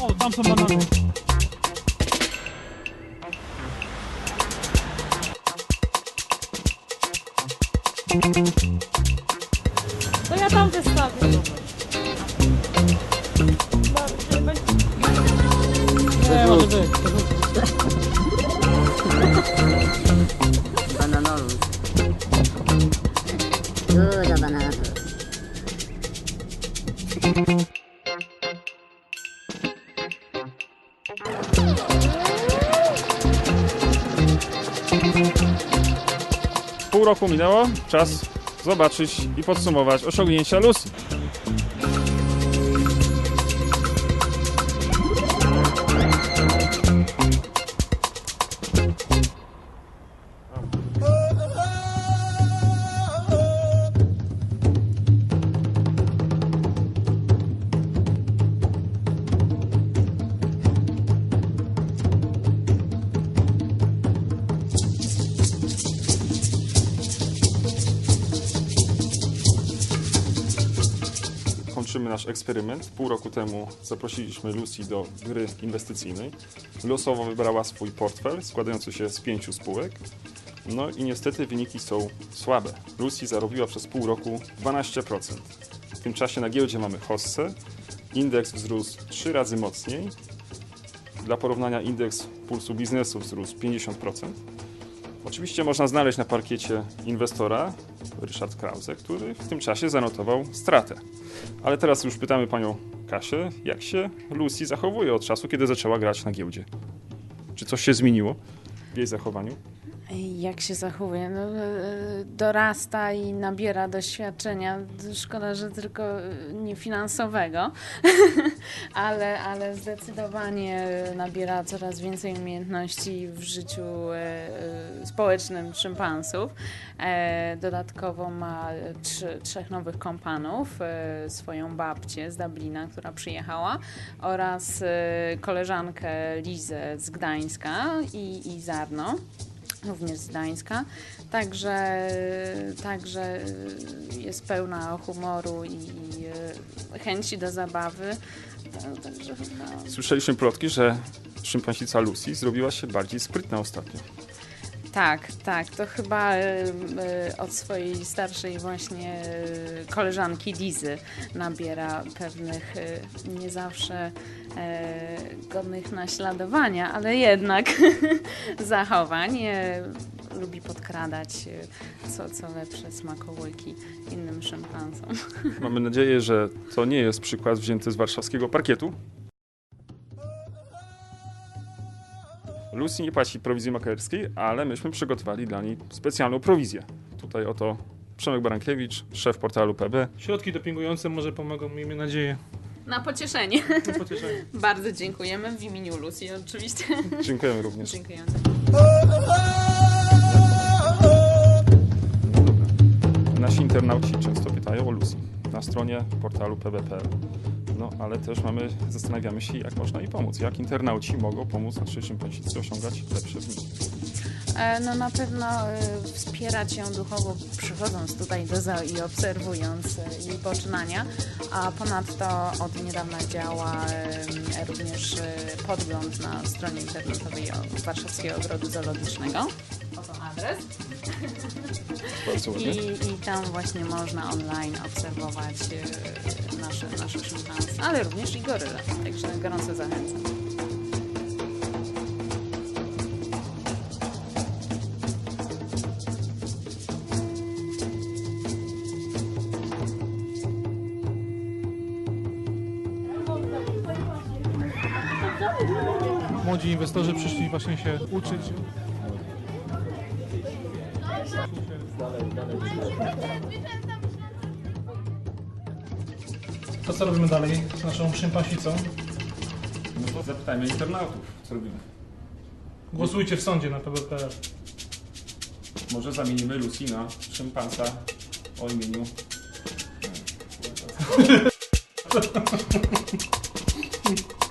어, 땀 좀 만나네. To ja tam wystawię. Nie, może być. Bananolus. Dużo bananów. Pół roku minęło, czas zobaczyć i podsumować osiągnięcia Lucy. Kończymy nasz eksperyment. Pół roku temu zaprosiliśmy Lucy do gry inwestycyjnej. Losowo wybrała swój portfel składający się z pięciu spółek. No i niestety wyniki są słabe. Lucy zarobiła przez pół roku 12%. W tym czasie na giełdzie mamy Hossę. Indeks wzrósł trzy razy mocniej. Dla porównania indeks pulsu biznesu wzrósł 50%. Oczywiście można znaleźć na parkiecie inwestora, Ryszard Krause, który w tym czasie zanotował stratę. Ale teraz już pytamy panią Kasię, jak się Lucy zachowuje od czasu, kiedy zaczęła grać na giełdzie? Czy coś się zmieniło w jej zachowaniu? Jak się zachowuje? No, e, dorasta i nabiera doświadczenia. Szkoda, że tylko e, nie finansowego, ale, ale zdecydowanie nabiera coraz więcej umiejętności w życiu e, społecznym szympansów. Dodatkowo ma trzy, trzech nowych kompanów, swoją babcię z Dublina, która przyjechała oraz koleżankę Lizę z Gdańska i, i Zarno również z Gdańska. Także, także jest pełna humoru i e, chęci do zabawy. Ta- Także Słyszeliśmy plotki, że szympansica Lucy zrobiła się bardziej sprytna ostatnio. Tak, tak. To chyba e, e, od swojej starszej właśnie e, koleżanki Dizy nabiera pewnych nie zawsze godnych naśladowania, ale jednak zachowań. Lubi podkradać co, co lepsze smakołyki innym szympansom. Mamy nadzieję, że to nie jest przykład wzięty z warszawskiego parkietu. Lucy nie płaci prowizji maklerskiej, ale myśmy przygotowali dla niej specjalną prowizję. Tutaj oto Przemek Barankiewicz, szef portalu PB. Środki dopingujące może pomogą, miejmy nadzieję. Na pocieszenie. Na pocieszenie. Bardzo dziękujemy w imieniu Lucy oczywiście. Dziękujemy również. Dziękujemy. Nasi internauci często pytają o Lucy na stronie portalu pb.pl. No ale też mamy, zastanawiamy się, jak można jej pomóc. Jak internauci mogą pomóc naszej szympansicy osiągać lepsze wyniki. E, No na pewno e, wspierać ją duchowo przychodząc tutaj do zoo i obserwując e, jej poczynania, a ponadto od niedawna działa również podgląd na stronie internetowej Warszawskiego Ogrodu Zoologicznego. Oto adres. I. I tam właśnie można online obserwować nasze, nasze ale również i goryle. Także gorąco zachęcam. Młodzi inwestorzy przyszli właśnie się uczyć. To co robimy dalej z naszą szympansicą? No to zapytajmy internautów, co robimy. Głosujcie w sądzie na PBPR. Może zamienimy Lucy na szympansa o imieniu...